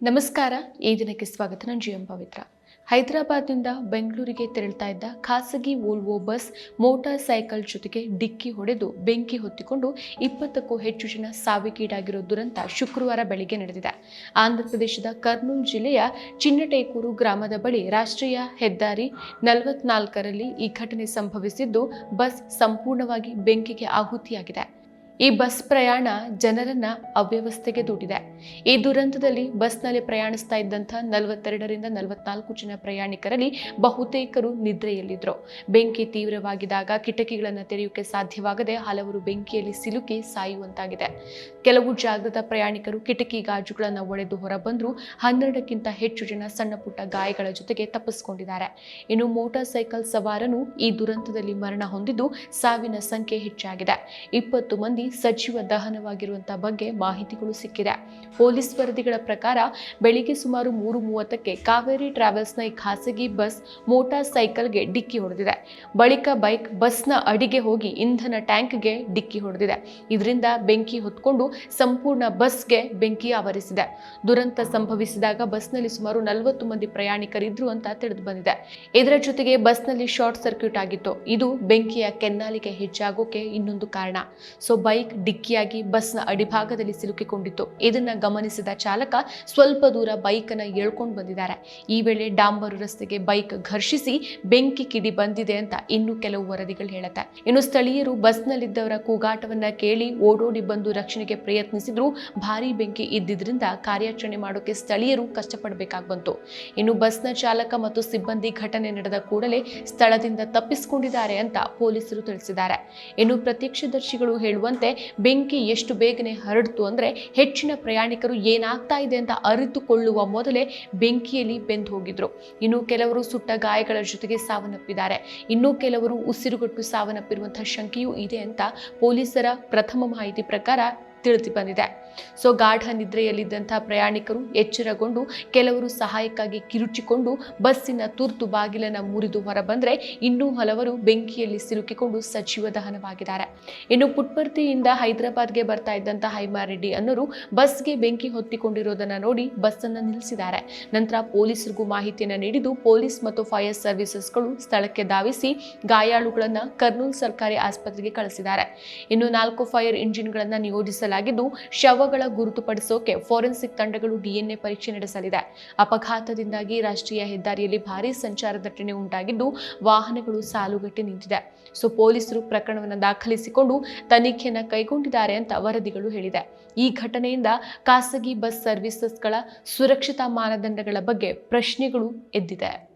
ನಮಸ್ಕಾರ, ಈ ದಿನಕ್ಕೆ ಸ್ವಾಗತ. ನಾನು ಜಿ ಎಂ ಪವಿತ್ರ. ಹೈದರಾಬಾದ್ನಿಂದ ಬೆಂಗಳೂರಿಗೆ ತೆರಳ್ತಾ ಇದ್ದ ಖಾಸಗಿ ವೋಲ್ವೋ ಬಸ್ ಮೋಟಾರ್ ಸೈಕಲ್ ಜೊತೆಗೆ ಡಿಕ್ಕಿ ಹೊಡೆದು ಬೆಂಕಿ ಹೊತ್ತಿಕೊಂಡು ಇಪ್ಪತ್ತಕ್ಕೂ ಹೆಚ್ಚು ಜನ ಸಾವಿಗೀಡಾಗಿರೋ ದುರಂತ ಶುಕ್ರವಾರ ಬೆಳಗ್ಗೆ ನಡೆದಿದೆ. ಆಂಧ್ರಪ್ರದೇಶದ ಕರ್ನೂಲ್ ಜಿಲ್ಲೆಯ ಚಿನ್ನಟೇಕೂರು ಗ್ರಾಮದ ಬಳಿ ರಾಷ್ಟ್ರೀಯ ಹೆದ್ದಾರಿ ನಲವತ್ನಾಲ್ಕರಲ್ಲಿ ಈ ಘಟನೆ ಸಂಭವಿಸಿದ್ದು ಬಸ್ ಸಂಪೂರ್ಣವಾಗಿ ಬೆಂಕಿಗೆ ಆಹುತಿಯಾಗಿದೆ. ಈ ಬಸ್ ಪ್ರಯಾಣ ಜನರನ್ನ ಅವ್ಯವಸ್ಥೆಗೆ ದೂಡಿದೆ. ಈ ದುರಂತದಲ್ಲಿ ಬಸ್ನಲ್ಲಿ ಪ್ರಯಾಣಿಸ್ತಾ ಇದ್ದಂಥ ನಲವತ್ತೆರಡರಿಂದ ನಲವತ್ನಾಲ್ಕು ಜನ ಪ್ರಯಾಣಿಕರಲ್ಲಿ ಬಹುತೇಕರು ನಿದ್ರೆಯಲ್ಲಿದ್ದರು ಬೆಂಕಿ ತೀವ್ರವಾಗಿದಾಗ ಕಿಟಕಿಗಳನ್ನು ತೆರೆಯೋಕೆ ಸಾಧ್ಯವಾಗದೆ ಹಲವರು ಬೆಂಕಿಯಲ್ಲಿ ಸಿಲುಕಿ ಸಾಯುವಂತಾಗಿದೆ. ಕೆಲವು ಜಾಗೃತ ಪ್ರಯಾಣಿಕರು ಕಿಟಕಿ ಗಾಜುಗಳನ್ನು ಒಡೆದು ಹೊರಬಂದರೂ ಹನ್ನೆರಡಕ್ಕಿಂತ ಹೆಚ್ಚು ಜನ ಸಣ್ಣ ಪುಟ್ಟ ಗಾಯಗಳ ಜೊತೆಗೆ ತಪ್ಪಿಸಿಕೊಂಡಿದ್ದಾರೆ. ಇನ್ನು ಮೋಟಾರ್ ಸೈಕಲ್ ಸವಾರನು ಈ ದುರಂತದಲ್ಲಿ ಮರಣ ಹೊಂದಿದ್ದು ಸಾವಿನ ಸಂಖ್ಯೆ ಹೆಚ್ಚಾಗಿದೆ. ಇಪ್ಪತ್ತು ಮಂದಿ ಸಜೀವ ದಹನವಾಗಿರುವಂತಹ ಬಗ್ಗೆ ಮಾಹಿತಿಗಳು ಸಿಕ್ಕಿದೆ. ಪೊಲೀಸ್ ವರದಿಗಳ ಪ್ರಕಾರ ಬೆಳಿಗ್ಗೆ ಸುಮಾರು ಮೂರು ಮೂವತ್ತಕ್ಕೆ ಕಾವೇರಿ ಟ್ರಾವೆಲ್ಸ್ನ ಈ ಖಾಸಗಿ ಬಸ್ ಮೋಟಾರ್ ಸೈಕಲ್ಗೆ ಡಿಕ್ಕಿ ಹೊಡೆದಿದೆ. ಬಳಿಕ ಬೈಕ್ ಬಸ್ನ ಅಡಿಗೆ ಹೋಗಿ ಇಂಧನ ಟ್ಯಾಂಕ್ಗೆ ಡಿಕ್ಕಿ ಹೊಡೆದಿದೆ. ಇದರಿಂದ ಬೆಂಕಿ ಹೊತ್ಕೊಂಡು ಸಂಪೂರ್ಣ ಬಸ್ಗೆ ಬೆಂಕಿ ಆವರಿಸಿದೆ. ದುರಂತ ಸಂಭವಿಸಿದಾಗ ಬಸ್ನಲ್ಲಿ ಸುಮಾರು ನಲವತ್ತು ಮಂದಿ ಪ್ರಯಾಣಿಕರಿದ್ರು ಅಂತ ತಿಳಿದು ಬಂದಿದೆ. ಇದರ ಜೊತೆಗೆ ಬಸ್ನಲ್ಲಿ ಶಾರ್ಟ್ ಸರ್ಕ್ಯೂಟ್ ಆಗಿತ್ತು. ಇದು ಬೆಂಕಿಯ ಕೆನ್ನಾಲಿಗೆ ಹೆಚ್ಚಾಗೋಕೆ ಇನ್ನೊಂದು ಕಾರಣ. ಸೊ, ಬೈಕ್ ಡಿಕ್ಕಿಯಾಗಿ ಬಸ್ನ ಅಡಿಭಾಗದಲ್ಲಿ ಸಿಲುಕಿಕೊಂಡಿತ್ತು. ಇದನ್ನ ಗಮನಿಸಿದ ಚಾಲಕ ಸ್ವಲ್ಪ ದೂರ ಬೈಕ್ ಅನ್ನ ಎಳ್ಕೊಂಡು ಬಂದಿದ್ದಾರೆ. ಈ ವೇಳೆ ಡಾಂಬರು ರಸ್ತೆಗೆ ಬೈಕ್ ಘರ್ಷಿಸಿ ಬೆಂಕಿ ಕಿಡಿ ಬಂದಿದೆ ಅಂತ ಇನ್ನು ಕೆಲವು ವರದಿಗಳು ಹೇಳುತ್ತೆ. ಇನ್ನು ಸ್ಥಳೀಯರು ಬಸ್ನಲ್ಲಿದ್ದವರ ಕೂಗಾಟವನ್ನ ಕೇಳಿ ಓಡೋಡಿ ಬಂದು ರಕ್ಷಣೆಗೆ ಪ್ರಯತ್ನಿಸಿದ್ರು. ಭಾರಿ ಬೆಂಕಿ ಇದ್ದಿದ್ರಿಂದ ಕಾರ್ಯಾಚರಣೆ ಮಾಡೋಕೆ ಸ್ಥಳೀಯರು ಕಷ್ಟಪಡಬೇಕಾಗಿ ಬಂತು ಇನ್ನು ಬಸ್ನ ಚಾಲಕ ಮತ್ತು ಸಿಬ್ಬಂದಿ ಘಟನೆ ನಡೆದ ಕೂಡಲೇ ಸ್ಥಳದಿಂದ ತಪ್ಪಿಸಿಕೊಂಡಿದ್ದಾರೆ ಅಂತ ಪೊಲೀಸರು ತಿಳಿಸಿದ್ದಾರೆ. ಇನ್ನು ಪ್ರತ್ಯಕ್ಷದರ್ಶಿಗಳು ಹೇಳುವಂತೆ ಬೆಂಕಿ ಎಷ್ಟು ಬೇಗನೆ ಹರಡ್ತು ಅಂದ್ರೆ ಹೆಚ್ಚಿನ ಪ್ರಯಾಣಿಕರು ಏನಾಗ್ತಾ ಇದೆ ಅಂತ ಅರಿತುಕೊಳ್ಳುವ ಮೊದಲೇ ಬೆಂಕಿಯಲ್ಲಿ ಬೆಂದು ಹೋಗಿದ್ರು. ಇನ್ನು ಕೆಲವರು ಸುಟ್ಟ ಗಾಯಗಳ ಜೊತೆಗೆ ಸಾವನ್ನಪ್ಪಿದ್ದಾರೆ. ಇನ್ನು ಕೆಲವರು ಉಸಿರುಗಟ್ಟು ಸಾವನ್ನಪ್ಪಿರುವಂತಹ ಶಂಕೆಯೂ ಇದೆ ಅಂತ ಪೊಲೀಸರ ಪ್ರಥಮ ಮಾಹಿತಿ ಪ್ರಕಾರ ತಿಳಿದು ಬಂದಿದೆ. ಸೊ ಗಾಢ ನಿದ್ರೆಯಲ್ಲಿದ್ದಂಥ ಪ್ರಯಾಣಿಕರು ಎಚ್ಚರಗೊಂಡು ಕೆಲವರು ಸಹಾಯಕ್ಕಾಗಿ ಕಿರುಚಿಕೊಂಡು ಬಸ್ಸಿನ ತುರ್ತು ಬಾಗಿಲನ್ನು ಮುರಿದು ಹೊರಬಂದರೆ ಇನ್ನೂ ಹಲವರು ಬೆಂಕಿಯಲ್ಲಿ ಸಿಲುಕಿಕೊಂಡು ಸಜೀವ ದಹನವಾಗಿದ್ದಾರೆ. ಇನ್ನು ಪುಟ್ಪರ್ತಿಯಿಂದ ಹೈದರಾಬಾದ್ಗೆ ಬರ್ತಾ ಇದ್ದಂತಹ ಹೈಮಾರೆಡ್ಡಿ ಅನ್ನೋರು ಬಸ್ಗೆ ಬೆಂಕಿ ಹೊತ್ತಿಕೊಂಡಿರೋದನ್ನ ನೋಡಿ ಬಸ್ಸನ್ನು ನಿಲ್ಲಿಸಿದ್ದಾರೆ. ನಂತರ ಪೊಲೀಸರಿಗೂ ಮಾಹಿತಿಯನ್ನು ನೀಡಿದ್ದು ಪೊಲೀಸ್ ಮತ್ತು ಫೈರ್ ಸರ್ವಿಸಸ್ಗಳು ಸ್ಥಳಕ್ಕೆ ಧಾವಿಸಿ ಗಾಯಾಳುಗಳನ್ನು ಕರ್ನೂಲ್ ಸರ್ಕಾರಿ ಆಸ್ಪತ್ರೆಗೆ ಕಳಿಸಿದ್ದಾರೆ. ಇನ್ನು ನಾಲ್ಕು ಫೈರ್ ಇಂಜಿನ್ಗಳನ್ನು ನಿಯೋಜಿಸಲಾಗಿದ್ದು ಶವಗಳ ಗುರುತುಪಡಿಸೋಕೆ ಫೋರೆನ್ಸಿಕ್ ತಂಡಗಳು ಡಿಎನ್ಎ ಪರೀಕ್ಷೆ ನಡೆಸಲಿದೆ. ಅಪಘಾತದಿಂದಾಗಿ ರಾಷ್ಟ್ರೀಯ ಹೆದ್ದಾರಿಯಲ್ಲಿ ಭಾರೀ ಸಂಚಾರ ದಟ್ಟಣೆ ಉಂಟಾಗಿದ್ದು ವಾಹನಗಳು ಸಾಲುಗಟ್ಟಿ ನಿಂತಿದೆ. ಸೊ ಪೊಲೀಸರು ಪ್ರಕರಣವನ್ನು ದಾಖಲಿಸಿಕೊಂಡು ತನಿಖೆಯನ್ನು ಕೈಗೊಂಡಿದ್ದಾರೆ ಅಂತ ವರದಿಗಳು ಹೇಳಿದೆ. ಈ ಘಟನೆಯಿಂದ ಖಾಸಗಿ ಬಸ್ ಸರ್ವಿಸಸ್ಗಳ ಸುರಕ್ಷತಾ ಮಾನದಂಡಗಳ ಬಗ್ಗೆ ಪ್ರಶ್ನೆಗಳು ಎದ್ದಿದೆ.